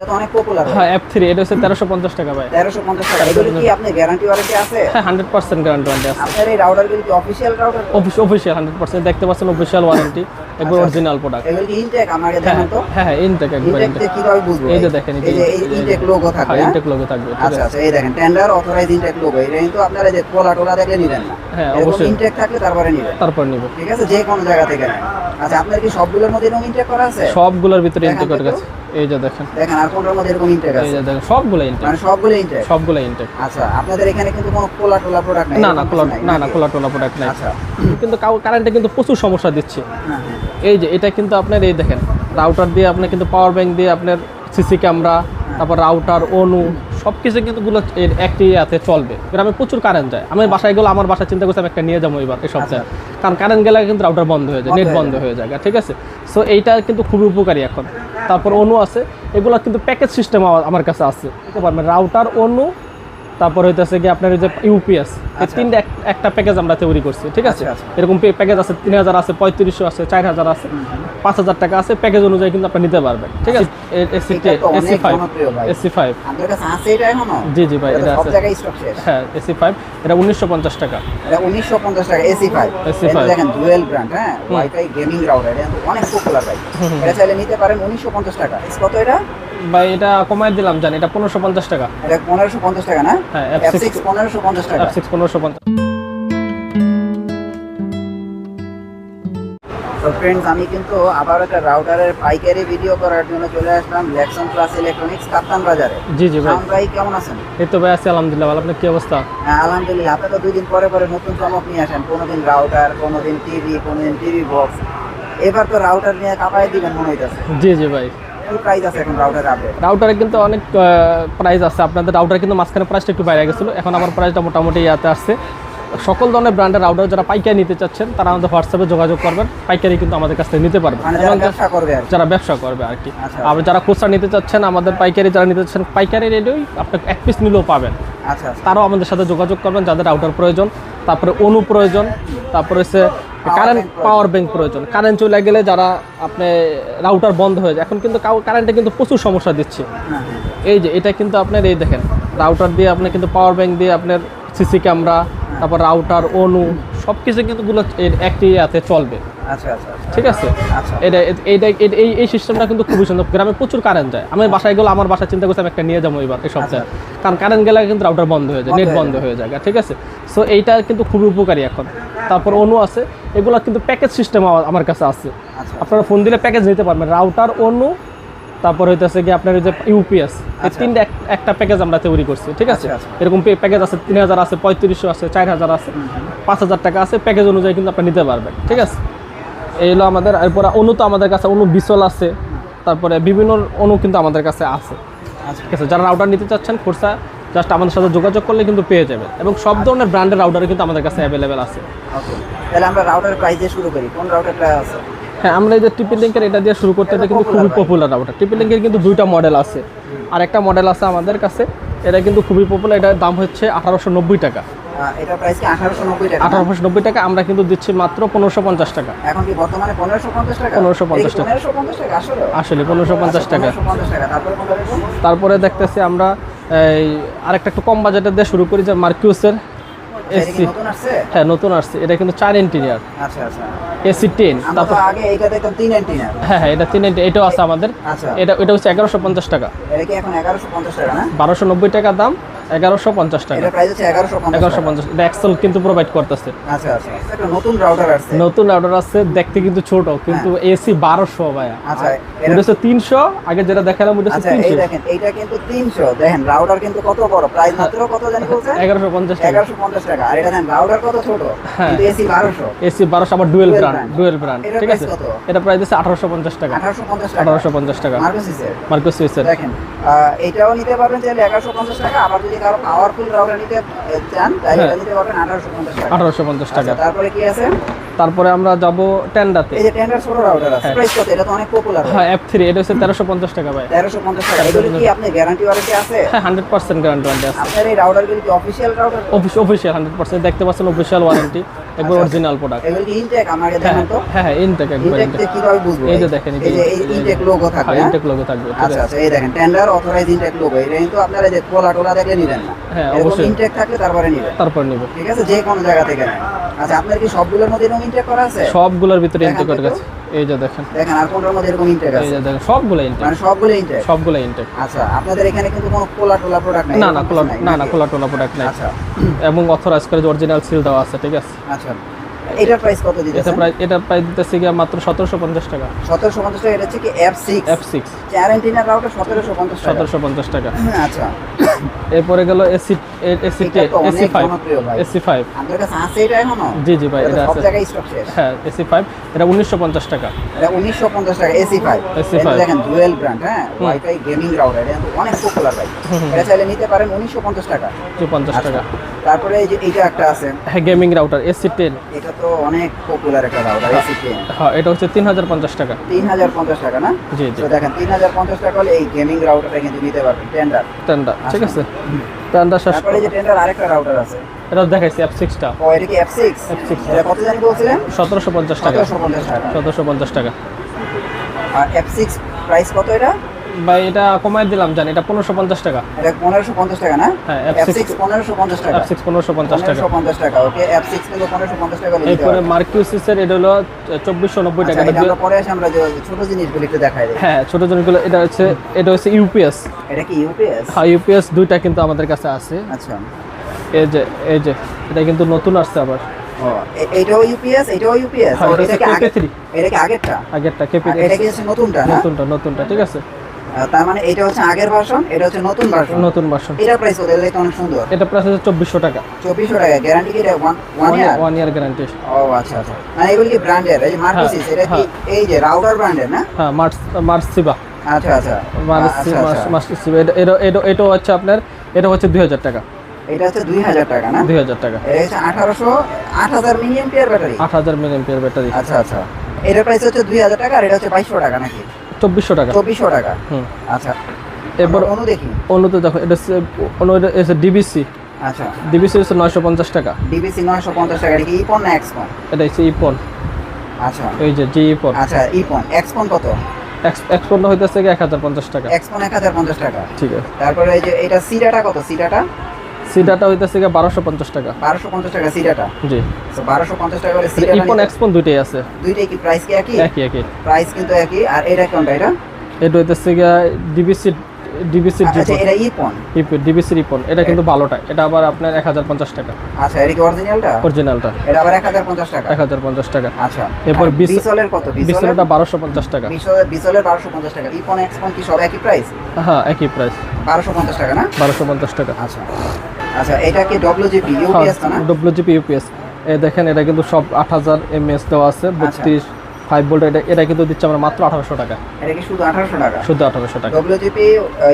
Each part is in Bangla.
অনেক পপুলার হ্যাঁ এফ থ্রি এটা হচ্ছে তেরোশো পঞ্চাশ টাকা ভাই। তেরোশো পঞ্চাশ টাকা। এগুলো কি আপনি গ্যারান্টি ওয়ারেন্টি আছে? হ্যাঁ হান্ড্রেড পার্সেন্ট গ্যারান্টি ওয়ারেন্টি আছে। আপনার এই রাউটারগুলো কি official router official hundred percent দেখতে পাচ্ছেন অফিসিয়াল ওয়ারেন্টি একবার অরিজিনাল প্রোডাক্ট এগুলো ইনটেক আমাকে হ্যাঁ জানান তো। হ্যাঁ হ্যাঁ ইনটেক একবার ইনটেক কীভাবে বুঝব? এই যে দেখেন, এই যে ইনটেক লোগো থাকবে হ্যাঁ হ্যাঁ? ইনটেক লোগো থাকবে আচ্ছা আচ্ছা এই দেখেন টেন্ডার অথরাইজ ইনটেক লোগো এটা কিন্তু আপনারা যে পোলা টোলা দেখলে নেবেন না। হ্যাঁ, অবশ্যই। ইনটেক থাকলে তারপরে নেবেন। তারপর নিব। ঠিক আছে যে কোনো জায়গা থেকে নেন। আচ্ছা আপনার কি সবগুলোর মধ্যে এরকম ইনটেক করা আছে? সবগুলোর ভিতরে দেখান ইনটেক করে গেছে এই যে দেখেন। দেখেন আর কোনটার মধ্যে এরকম ইনটেক এই যে দেখেন সবগুলো ইনটেক মানে সবগুলো ইনটেক সবগুলো ইনটেক আচ্ছা আপনাদের এখানে কিন্তু কোনো পোলা টোলা প্রোডাক্ট নাই না না খোলা না না নাকি? খোলা টোলা প্রোডাক্ট নাই। আচ্ছা। কিন্তু কারেন্টে কিন্তু প্রচুর সমস্যা দিচ্ছে। হ্যাঁ, হ্যাঁ। এই যে এটা কিন্তু আপনার এই দেখেন রাউটার দিয়ে আপনি কিন্তু পাওয়ার ব্যাংক দিয়ে আপনার সিসি ক্যামেরা তারপর রাউটার অনু সব কিছু কিন্তু গুলো এর একটি ইয়াতে চলবে। গ্রামে প্রচুর কারেন্ট যায়। আমি বাসায় গেলে আমার বাসায় চিন্তা করছি আমি একটা নিয়ে যাব এবার এই সপ্তাহে কারণ কারেন্ট গেলে কিন্তু রাউটার বন্ধ হয়ে যায় নেট বন্ধ হয়ে যায় ঠিক আছে? সো এইটা কিন্তু খুবই উপকারী এখন। তারপর অনু আছে। এগুলো কিন্তু প্যাকেজ সিস্টেম আমার কাছে আছে। রাউটার অনু তারপর হইতেছে কি আপনার যে ইউপিএস আচ্ছা। তিনটা একটা প্যাকেজ আমরা তৈরি করছি ঠিক আছে? আচ্ছা, আচ্ছা। এরকম প্যাকেজ আছে তিন হাজার আছে পঁয়ত্রিশশো আছে চার হাজার আছে পাঁচ হাজার টাকা আছে প্যাকেজ অনুযায়ী কিন্তু আপনি নিতে পারবেন ঠিক আছে? AC AC five AC five G জি ভাই এটা আছে। হ্যাঁ এসি ফাইভ এটা উনিশশো পঞ্চাশ টাকা। উনিশশো পঞ্চাশ টাকা এসি ফাইভ AC5 দেখেন ডুয়েল ব্র্যান্ড হ্যাঁ? ওয়াইফাই গেমিং রাউটার অনেক পপুলার ভাই। এটা চাইলে নিতে পারেন উনিশশো পঞ্চাশ টাকা। কত এটা? ভাই এটা কমায় দিলাম জানি এটা পনেরোশো পঞ্চাশ টাকা। এটা পনেরোশো পঞ্চাশ টাকা না? হ্যাঁ, এফ F6 সিক্স পনেরোশো পঞ্চাশ টাকা। এফ সিক্স পনেরোশো পঞ্চাশ। তো ফ্রেন্ডস আমি কিন্তু আবার একটা রাউটারের পাইকারি ভিডিও করার জন্য চলে আসলাম ল্যাকসন প্লাস ইলেকট্রনিক্স কাপ্তান বাজারে জি জি ভাই। ভাই কেমন আছেন? এই তো ভাই আছি আলহামদুলিল্লাহ ভালো। আপনার কি অবস্থা? হ্যাঁ, আলহামদুলিল্লাহ। আপনি তো দুই দিন পরে পরে নতুন চমক নিয়ে আসেন। কোনোদিন রাউটার কোনোদিন টিভি কোনোদিন টিভি বক্স এবার তো রাউটার নিয়ে কাপাই দিবেন মনে হইতেছে। জি জি ভাই। প্রাইস আছে এখন রাউটার আপডেট রাউটারে কিন্তু অনেক প্রাইস আছে। আপনাদের রাউটার কিন্তু মাঝখানে প্রাইসটা একটু বাইরে গেছিল। এখন আমার প্রাইসটা মোটামুটি ইয়াতে আসছে। সকল ধরনের ব্র্যান্ডের রাউটার যারা পাইকারি নিতে চাচ্ছেন তারা আমাদের হোয়াটসঅ্যাপে যোগাযোগ করবেন। পাইকারি কিন্তু আমাদের কাছ থেকে নিতে পারবেন। মানে যারা ব্যবসা করবে আর কি। আর আচ্ছা। আর যারা খুচরা নিতে চাচ্ছেন আমাদের পাইকারি যারা নিতে চাচ্ছেন পাইকারি রেডিওই আপনি এক পিস নিলেও পাবেন। আচ্ছা আচ্ছা। তারাও আমাদের সাথে যোগাযোগ করবেন যাদের রাউটার প্রয়োজন। তারপরে অনু প্রয়োজন। তারপরে হচ্ছে কারেন্ট পাওয়ার ব্যাংক প্রয়োজন। কারেন্ট চলে গেলে যারা আপনি রাউটার বন্ধ হয়ে যায় এখন কিন্তু কারেন্টে কিন্তু প্রচুর সমস্যা দিচ্ছে। হ্যাঁ, হ্যাঁ। এই যে এটা কিন্তু আপনার এই দেখেন রাউটার দিয়ে আপনি কিন্তু পাওয়ার ব্যাংক দিয়ে আপনার সিসি ক্যামেরা তারপর রাউটার অনু সব কিছু কিন্তু গুলো একটি ইয়াতে চলবে। আচ্ছা আচ্ছা আচ্ছা। ঠিক আছে? আচ্ছা। এটা এইটা এই এই সিস্টেমটা কিন্তু খুবই সুন্দর। গ্রামে প্রচুর কারেন্ট যায়। আমি বাসায় গেলে আমার বাসা চিন্তা করছি আমি একটা নিয়ে যাব এবার এই সপ্তাহে। কারণ কারেন্ট গেলে কিন্তু রাউটার বন্ধ হয়ে যায় নেট বন্ধ হয়ে যায় ঠিক আছে? সো এইটা কিন্তু খুবই উপকারী এখন। তারপর অনু আছে। এগুলো কিন্তু প্যাকেজ সিস্টেম আমার কাছে আছে। আপনারা ফোন দিলে প্যাকেজ নিতে পারবেন। রাউটার অনু তারপর হইতেছে কি আপনার যে ইউপিএস এই আচ্ছা। তিনটা একটা প্যাকেজ আমরা তৈরি করছি ঠিক আছে? আচ্ছা, আচ্ছা। এরকম প্যাকেজ আছে তিন হাজার আছে পঁয়ত্রিশশো আছে চার হাজার আছে পাঁচ হাজার টাকা আছে প্যাকেজ অনুযায়ী কিন্তু আপনি নিতে পারবেন ঠিক আছে? এই হলো আমাদের এরপর অনু তো আমাদের কাছে অনু বিসল আছে তারপরে বিভিন্ন অনু কিন্তু আমাদের কাছে আছে ঠিক আছে? যারা রাউটার নিতে চাচ্ছেন খোরসা জাস্ট আমাদের সাথে যোগাযোগ করলে কিন্তু পেয়ে যাবে এবং সব ধরনের ব্র্যান্ডের রাউটার কিন্তু আমাদের কাছে অ্যাভেলেবেল আছে। তাহলে আমরা রাউটার প্রাইস দিয়ে শুরু করি কোন রাউটারটা আছে? হ্যাঁ আমরা এই যে ট্রিপল লিঙ্কের এটা দিয়ে শুরু করতে কিন্তু খুবই পপুলার রাউটার ট্রিপল লিঙ্কের কিন্তু দুইটা মডেল আছে। আর একটা মডেল আছে আমাদের কাছে। এটা কিন্তু খুবই পপুলার এটার দাম হচ্ছে আঠারোশো নব্বই টাকা। আঠারোশো নব্বই টাকা? আমরা কিন্তু দিচ্ছি মাত্র পনেরোশো পঞ্চাশ টাকা। পনেরোশো পঞ্চাশ টাকা? 1550 টাকা। পনেরোশো পঞ্চাশ টাকা আসলে? পনেরোশো পঞ্চাশ টাকা। তারপরে দেখতেছি আমরা এই আরেকটা একটু কম বাজেটের দিয়ে শুরু করি যে মার্কিউসের এসি? হ্যাঁ নতুন আসছে। এটা কিন্তু চার ইঞ্চিনিয়ার আচ্ছা আচ্ছা। AC ten. তারপর আগে তিন হ্যাঁ হ্যাঁ এটা তিন ইন্টি এটাও আছে আমাদের। আচ্ছা। এটা এটা হচ্ছে এগারোশো পঞ্চাশ টাকা। এটা কি এখন এগারোশো পঞ্চাশ টাকা না? বারোশো নব্বই টাকা দাম। এগারোশো পঞ্চাশ টাকা। এটা প্রাইস এগারোশো পঞ্চাশ এটা এক্সেল কিন্তু প্রোভাইড করতেছে। আচ্ছা আচ্ছা নতুন রাউটার নতুন আছে দেখতে কিন্তু ছোট কিন্তু এসি বারোশো ভাইয়া। আচ্ছা এটা হচ্ছে তিনশো আগে যেটা দেখালাম ওটা হচ্ছে আচ্ছা তিনশো। দেখেন কিন্তু তিনশো। দেখেন রাউটার কিন্তু কত বড়? প্রাইস মাত্র কত জানি বলছে? এগারোশো পঞ্চাশ টাকা। এগারোশো পঞ্চাশ টাকা। আর এটা রাউটার কত ছোট? হ্যাঁ। এসি বারোশো। এসি বারোশো আবার ডুয়েল ব্র্যান্ড ডুয়েল ব্র্যান্ড ঠিক আছে? এটা প্রাইস আছে আঠারোশো পঞ্চাশ টাকা। আঠারোশো পঞ্চাশ টাকা। আঠারোশো পঞ্চাশ টাকা। মার্কোসিসের দেখেন এটাও নিতে পারবেন চাইলে এগারোশো পঞ্চাশ টাকা আবার যদি কারও পাওয়ারফুল রাউটার নিতে চান তাহলে এটা হ্যাঁ। নিতে পারবেন টাকা। টাকা। আচ্ছা, তারপরে কি আছে? তারপরে আমরা যাব টেন্ডাতে এই যে টেন্ডার ছোট রাউটার আছে। হ্যাঁ। প্রাইস কত? এটা তো অনেক পপুলার হ্যাঁ এটা হচ্ছে তেরোশো পঞ্চাশ টাকা ভাই। তেরোশো পঞ্চাশ টাকা। এগুলো কি আপনি গ্যারান্টি ওয়ারেন্টি আছে? হ্যাঁ হান্ড্রেড পার্সেন্ট গ্যারান্টি ওয়ারেন্টি আছে। আপনার এই রাউটারগুলো কি অফিসিয়াল রাউটার হান্ড্রেড পার্সেন্ট দেখতে পাচ্ছেন অফিসিয়াল ওয়ারেন্টি একবার আচ্ছা, অরিজিনাল প্রোডাক্ট এগুলো ইনটেক আমাকে হ্যাঁ দেখান তো? হ্যাঁ হ্যাঁ ইনটেক একবার ইনটেক কীভাবে বুঝব? এই যে দেখেন এই যে ইনটেক লোগো থাকবে হ্যাঁ? ইনটেক লোগো থাকবে আচ্ছা আচ্ছা এই দেখেন টেন্ডার অথরাইজ ইনটেক লোগো এটা কিন্তু আপনারা যে কোলা টোলা দেখলে নেবেন না। হ্যাঁ, অবশ্যই। ইনটেক থাকলে তারপরে নেবেন। তারপর ঠিক আছে যে কোনো জায়গা থেকে নেন। আচ্ছা আপনার কি সবগুলোর মধ্যে এরকম ইনটেক করা আছে? সবগুলোর ভিতরে ইনটেক করে গেছে এই যে দেখেন। দেখেন আর কোনটার মধ্যে এরকম ইনটেক এই যে দেখেন সবগুলো ইনটেক মানে সবগুলো ইনটেক সবগুলো ইনটেক আচ্ছা আপনাদের এখানে কিন্তু কোনো কোলা টোলা প্রোডাক্ট নাই? না না খোলা না না নাকি? খোলা টোলা প্রোডাক্ট নাই। আচ্ছা। এবং অথরাইজ করে অরিজিনাল সিল দেওয়া আছে ঠিক আছে। আচ্ছা। এটার প্রাইস কত এটা প্রাইস এটা প্রাইস দিতেছে কি মাত্র সতেরোশো পঞ্চাশ টাকা। সতেরোশো পঞ্চাশ টাকা এটা হচ্ছে কি এফ সিক্স এফ সিক্স চ্যারেন্টিনার রাউটার সতেরোশো পঞ্চাশ টাকা। সতেরোশো পঞ্চাশ টাকা। আচ্ছা। এরপরে গেল এসি এসি এটা এসি ফাইভ এসি ফাইভ। এটা জি জি ভাই এটা এটা সব আছে। জায়গায় স্টক শেষ। হ্যাঁ এসি ফাইভ এটা উনিশশো পঞ্চাশ টাকা। এটা উনিশশো পঞ্চাশ টাকা এসি ফাইভ। AC5 দেখেন ডুয়েল ব্র্যান্ড হ্যাঁ? ওয়াইফাই গেমিং রাউটার এটা অনেক পপুলার ভাই। এটা চাইলে নিতে পারেন উনিশশো পঞ্চাশ টাকা। পঞ্চাশ টাকা। তারপরে এই যে এইটা একটা আছে। হ্যাঁ গেমিং রাউটার এসি টেন। এটা তো অনেক পপুলার একটা রাউটার এসি টেন। হ্যাঁ এটা হচ্ছে তিন হাজার পঞ্চাশ টাকা। তিন হাজার পঞ্চাশ টাকা না? জি জি। তো দেখেন তিন হাজার পঞ্চাশ টাকা হলে এই গেমিং রাউটারটা কিন্তু নিতে পারবেন টেন্ডার টেন্ডার ঠিক আছে। টেন্ডার শেষ তারপরে যে টেন্ডার আরেকটা রাউটার আছে। এটা দেখাইছি এফ সিক্সটা ও এটা কি এফ সিক্স F6 এটা কত জানি বলছিলেন? সতেরোশো পঞ্চাশ টাকা। সতেরোশো পঞ্চাশ টাকা। সতেরোশো পঞ্চাশ টাকা। আর এফ সিক্স প্রাইস কত এটা? ভাই এটা কমাই দিলাম জানি এটা পনেরোশো পঞ্চাশ টাকা। এটা পনেরোশো পঞ্চাশ টাকা না? হ্যাঁ, F6 সিক্স পনেরোশো পঞ্চাশ টাকা। এফ সিক্স পনেরোশো পঞ্চাশ টাকা। পনেরোশো পঞ্চাশ টাকা ওকে এফ সিক্স কিন্তু পনেরোশো পঞ্চাশ টাকা নিতে এরপরে পারবেন। মার্কিউসিসের এটা হলো চব্বিশশো নব্বই আচ্ছা, টাকা। এটা পরে আসে আমরা যে ছোট জিনিসগুলো একটু দেখাই দিই। হ্যাঁ ছোট জনগুলো এটা হচ্ছে এটা হচ্ছে ইউপিএস এটা কি ইউপিএস হ্যাঁ ইউপিএস দুইটা কিন্তু আমাদের কাছে আছে। আচ্ছা। এই যে এই যে এটা কিন্তু নতুন আসছে আবার। ও এ- ইউপিএস এটাও ইউপিএস হ্যাঁ, এটা কি আগে KP3 এটা কি আগেরটা? আগেরটা কেপি এটা কি নতুনটা নতুনটা নতুনটা ঠিক আছে। তার মানে এটা হচ্ছে আগের ভার্সন এটা হচ্ছে নতুন ভার্সন নতুন ভার্সন এটা প্রাইস কত? এটা অনেক সুন্দর। এটা প্রাইস হচ্ছে চব্বিশশো টাকা। চব্বিশশো টাকা। গ্যারান্টি কি এটা ইয়ার ওয়ান ইয়ার গ্যারান্টি ও আচ্ছা আচ্ছা। মানে এগুলো কি ব্র্যান্ডের এই মার্কোসিস এটা কি এই যে রাউটার ব্র্যান্ডের না? হ্যাঁ মার্স মার্সিবা আচ্ছা আচ্ছা। আচ্ছা, আচ্ছা। মার্সিবা এটা এটা এটা এটা হচ্ছে আপনার এটা হচ্ছে দুই হাজার টাকা। এটা হচ্ছে দুই হাজার টাকা না? দুই হাজার টাকা। এটা হচ্ছে আঠারোশো আট হাজার মিলিয়ন পেয়ার ব্যাটারি আচ্ছা আচ্ছা। এটার প্রাইস হচ্ছে দুই হাজার টাকা আর এটা হচ্ছে বাইশশো টাকা নাকি? চব্বিশশো টাকা। চব্বিশশো টাকা। হুম। আচ্ছা। এরপর অনু দেখি। অন্যতে দেখো এটা অন্য এটা ডিবিসি আচ্ছা। ডিবিসি হচ্ছে নয়শো পঞ্চাশ টাকা। ডিবিসি নয়শো পঞ্চাশ টাকা কি ইপন না এক্সপন এটা হচ্ছে ইপন আচ্ছা। এই যে জি ইপন আচ্ছা ইপন এক্সপন কত? এক্সপনটা হইতেছে এক হাজার পঞ্চাশ টাকা। এক্সপন এক হাজার পঞ্চাশ টাকা। ঠিক আছে। তারপরে এই যে এটা সিডাটা কত? সিডাটা সিডাটা হইতেছে গিয়ে বারোশো পঞ্চাশ টাকা। বারোশো পঞ্চাশ টাকা সিডাটা জি। বারোশো পঞ্চাশ টাকা করে ইপন সিডাটা এক্সপন দুইটাই আছে। দুইটাই কি প্রাইস কি একই? একই একই। প্রাইস কিন্তু একই। আর এটা কোনটা এটা? এটা হইতেছে গিয়ে ডিবিসি ডিবিসির আচ্ছা এটা ইপন ডিবিসি রিপন এটা কিন্তু ভালোটা। এটা আবার আপনার এক হাজার পঞ্চাশ টাকা। আচ্ছা এটা কি অরিজিনালটা অরিজিনালটা এটা আবার এক হাজার পঞ্চাশ টাকা? এক হাজার পঞ্চাশ টাকা। আচ্ছা। এরপর বিসলের কত? বিসলের? বিসলেটা বারোশো পঞ্চাশ টাকা। বিসলের বিসলের বারোশো পঞ্চাশ টাকা। ইপন এক্সপন কি সব একই প্রাইস হ্যাঁ একই প্রাইস বারোশো পঞ্চাশ টাকা না? বারোশো পঞ্চাশ টাকা। আচ্ছা। আচ্ছা এটা কি ডব্লিউজিপি হ্যাঁ, ইউপিএস না ডব্লিউজিপি ইউপিএস এ দেখেন এটা কিন্তু সব আট হাজার এমএস দেওয়া আছে আচ্ছা। বত্রিশ ফাইভ ভোল্ট এটা এটা কিন্তু দিচ্ছে আমরা মাত্র আঠারোশো টাকা। এটা কি শুধু আঠারোশো টাকা? শুধু আঠারোশো টাকা। ডব্লিউজিপি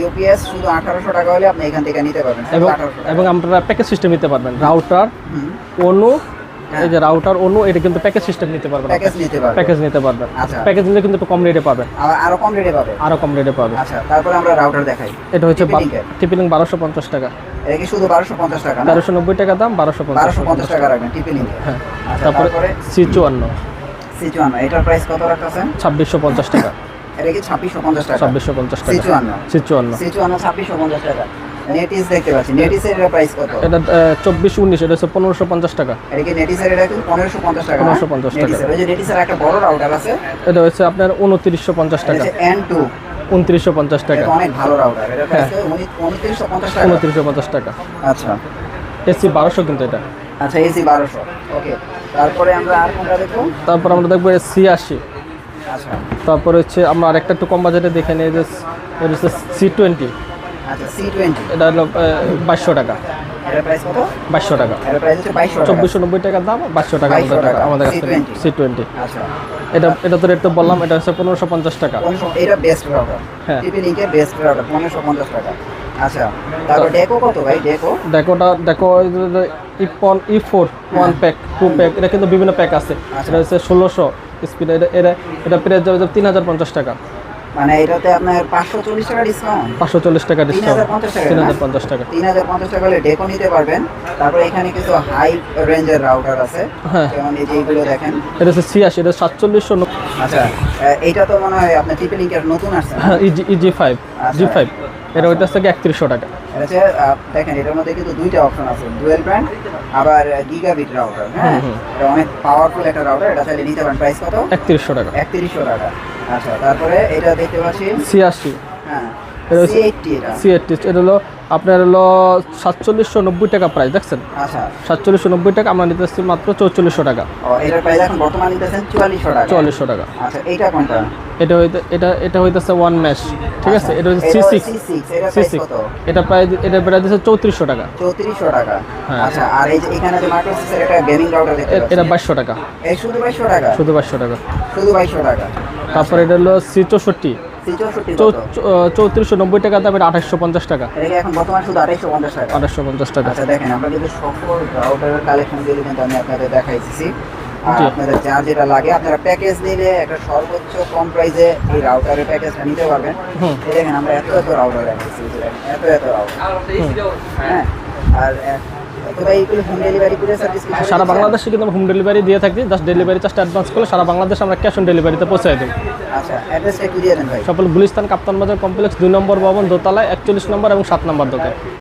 ইউপিএস শুধু আঠারোশো টাকা হলে আপনি এখান থেকে নিতে পারবেন এবং 1800 এবং আপনারা প্যাকেজ সিস্টেম নিতে পারবেন। রাউটার হুম, অনু হ্যাঁ। এই যে রাউটার অনু এটা কিন্তু প্যাকেজ সিস্টেম নিতে পারবেন প্যাকেজ নিতে পারবেন। প্যাকেজ নিতে পারবেন। আচ্ছা। প্যাকেজ নিলে কিন্তু একটু কম রেটে পাবেন। আরও কম রেটে পাবে আরও কম রেটে পাবে আচ্ছা তারপরে আমরা রাউটার দেখাই। এটা হচ্ছে টিপিলিং বারোশো পঞ্চাশ টাকা। এটা কি শুধু বারোশো পঞ্চাশ টাকা টাকা দাম বারোশো পঞ্চাশ বারোশো পঞ্চাশ টাকা রাখবেন টিপি লিঙ্কে হ্যাঁ। আচ্ছা তারপরে এটার প্রাইস কত রাখতেছেন? ছাব্বিশশো পঞ্চাশ টাকা। এটা কি ছাব্বিশশো পঞ্চাশ টাকা? ছাব্বিশশো পঞ্চাশ টাকা। C54 সি চুয়ান্ন। সি চুয়ান্ন ছাব্বিশশো পঞ্চাশ টাকা। নেটিস দেখতে পাচ্ছি। নেটিসের প্রাইস কত? এটা চব্বিশ উনিশ এটা হচ্ছে পনেরোশো পঞ্চাশ টাকা। এটা কি নেটিসের এটা কিন্তু পনেরোশো পঞ্চাশ টাকা না? 1550 টাকা। নেটিসের। ওই যে নেটিসের একটা বড় রাউটার আছে। এটা হচ্ছে আপনার উনত্রিশশো পঞ্চাশ এটা টাকা। হচ্ছে এন টু উনত্রিশশো পঞ্চাশ টাকা। অনেক ভালো রাউটার হ্যাঁ। উনত্রিশশো পঞ্চাশ টাকা। আচ্ছা। এসি বারোশো কিন্তু এটা। আচ্ছা এসি বারোশো। ওকে। তারপরে আমরা আর কোনটা দেখব? তারপর আমরা দেখব সি আশি। আচ্ছা। তারপর হচ্ছে আমরা আরেকটা একটু কম বাজেটে দেখে নিই যে সি টোয়েন্টি। আচ্ছা সি টোয়েন্টি এটা হলো বাইশশো টাকা। বাইশশো টাকা। চব্বিশশো নব্বই টাকার দাম বাইশশো টাকা 2200 আমাদের কাছে সি টোয়েন্টি আচ্ছা। এটা এটা তো রেট তো বললাম এটা হচ্ছে পনেরোশো পঞ্চাশ টাকা। এটা বেস্ট রাউটার হ্যাঁ। বেস্ট রাউটার পনেরোশো পঞ্চাশ টাকা। আচ্ছা তারপর ডেকো কত ভাই? ডেকো দেখোটা দেখো ইপন E four one pack two pack এটা কিন্তু বিভিন্ন প্যাক আছে। আচ্ছা। এটা হচ্ছে ষোলোশো স্পিড এটা এটা এটা প্রাইস যাবে তিন হাজার পঞ্চাশ টাকা। মানে এটাতে আপনার পাঁচশো চল্লিশ টাকা ডিসকাউন্ট পাঁচশো চল্লিশ টাকা তিন ডিসকাউন্ট হাজার পঞ্চাশ টাকা। তিন না? হাজার পঞ্চাশ টাকা হলে ডেকো নিতে পারবেন। তারপরে এখানে কিছু হাই রেঞ্জের রাউটার আছে। হ্যাঁ। যেমন এই যে দেখেন। এটা হচ্ছে ছিয়াশি এটা সাতচল্লিশশো আচ্ছা আহ, এইটা তো মনে হয় আপনার টিপি লিঙ্কের নতুন আসছে? ইজি ইজি ফাইভ জি আচ্ছা। ফাইভ এটা ওইটা থেকে একত্রিশশো টাকা। এটা হচ্ছে দেখেন এটার মধ্যে কিন্তু দুইটা অপশন আছে। ডুয়েল ব্র্যান্ড আবার গিগাবিট রাউটার হ্যাঁ? এটা অনেক পাওয়ারফুল একটা রাউটার এটা চাইলে নিতে পারেন। প্রাইস কত? একত্রিশশো টাকা। একত্রিশশো টাকা। আচ্ছা তারপরে এটা দেখতে পাচ্ছি। ছিয়াশি। হ্যাঁ এটা হলো আপনার হলো সাতচল্লিশশো নব্বই টাকা প্রাইস দেখছেন? আচ্ছা। সাতচল্লিশশো নব্বই টাকা আমরা নিতেছি মাত্র চৌচল্লিশশো টাকা। ও প্রাইস এখন বর্তমানে নিতেছেন চুয়াল্লিশশো টাকা। চুয়াল্লিশশো টাকা। আচ্ছা কোনটা? এটা হইতে এটা এটা হইতেছে ওয়ান ম্যাশ ঠিক আছে? এটা হচ্ছে সি সিক্স সি সিক্স এটা প্রাইস এটা দিচ্ছে চৌত্রিশশো টাকা। চৌত্রিশশো টাকা। হ্যাঁ। আচ্ছা আর এই যে এখানে যে মাইক্রোসেসের একটা গেমিং রাউটার এটা বাইশশো টাকা। শুধু বাইশশো টাকা? শুধু বাইশশো টাকা। শুধু টাকা। তারপরে এটা হলো সি চৌষট্টি। চৌত্রিশশো নব্বই টাকা দাম এটা আঠাশশো পঞ্চাশ টাকা। এখন বর্তমান শুধু আড়াইশো পঞ্চাশ টাকা। আঠাশশো পঞ্চাশ টাকা। আচ্ছা দেখেন আমরা কিন্তু সকল রাউটারের কালেকশনগুলো কিন্তু আমি আপনাদের দেখাইছি আর আপনাদের যা যেটা লাগে আপনারা প্যাকেজ নিলে একটা সর্বোচ্চ কম প্রাইসে এই রাউটারের প্যাকেজটা নিতে পারবেন। দেখেন আমরা এত এত রাউটার এত এত রাউটার হ্যাঁ? আর সারা বাংলাদেশে কিন্তু হোম ডেলিভারি দিয়ে থাকি জাস্ট ডেলিভারি চার্জটা অ্যাডভান্স করলে সারা বাংলাদেশে আমরা ক্যাশ অন ডেলিভারিতে পৌঁছাই দিই সকল গুলিস্তান কাপ্তান বাজার কমপ্লেক্স দুই নম্বর ভবন দোতলায় একচল্লিশ নম্বর এবং সাত নম্বর দোকান।